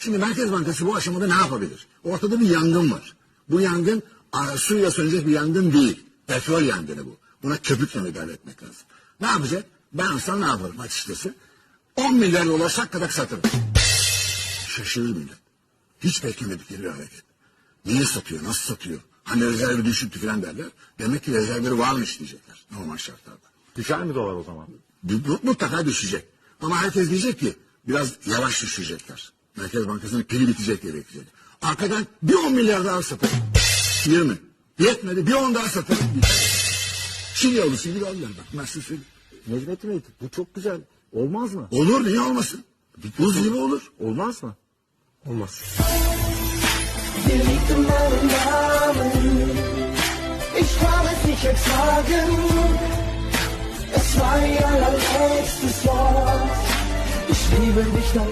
Şimdi Merkez Bankası bu aşamada ne yapabilir? Ortada bir yangın var. Bu yangın suyla sönecek bir yangın değil. Petrol yangını bu. Buna köpükle müdahale etmek lazım. Ne yapacak? Ben olsam ne yaparım açıkçası? 10 milyar dolar şakkadak satırım. Şaşırır millet. Hiç beklemedikleri bir hareket. Niye satıyor? Nasıl satıyor? Hani rezervi düşüktü falan derler. Demek ki rezervleri varmış diyecekler normal şartlarda. Düşer mi dolar o zaman? Mutlaka düşecek. Ama herkes diyecek ki biraz yavaş düşecekler. Merkez Bankası'nın pili bitecek diye bekleyecek. Arkadan bir 10 milyar daha satarım. 20. Yetmedi bir 10 daha satarım. Şimdi olur şimdi alırlar bak. Size söyleyeyim. Necmettin Bey bu çok güzel. Olmaz mı? Olur niye olmasın? Buz gibi olur. Olmaz mı? Olmaz. Dir liegt in meinem Namen. Ich kann es nicht ertragen. Es war ihr allerletztes Wort. Ich liebe dich dann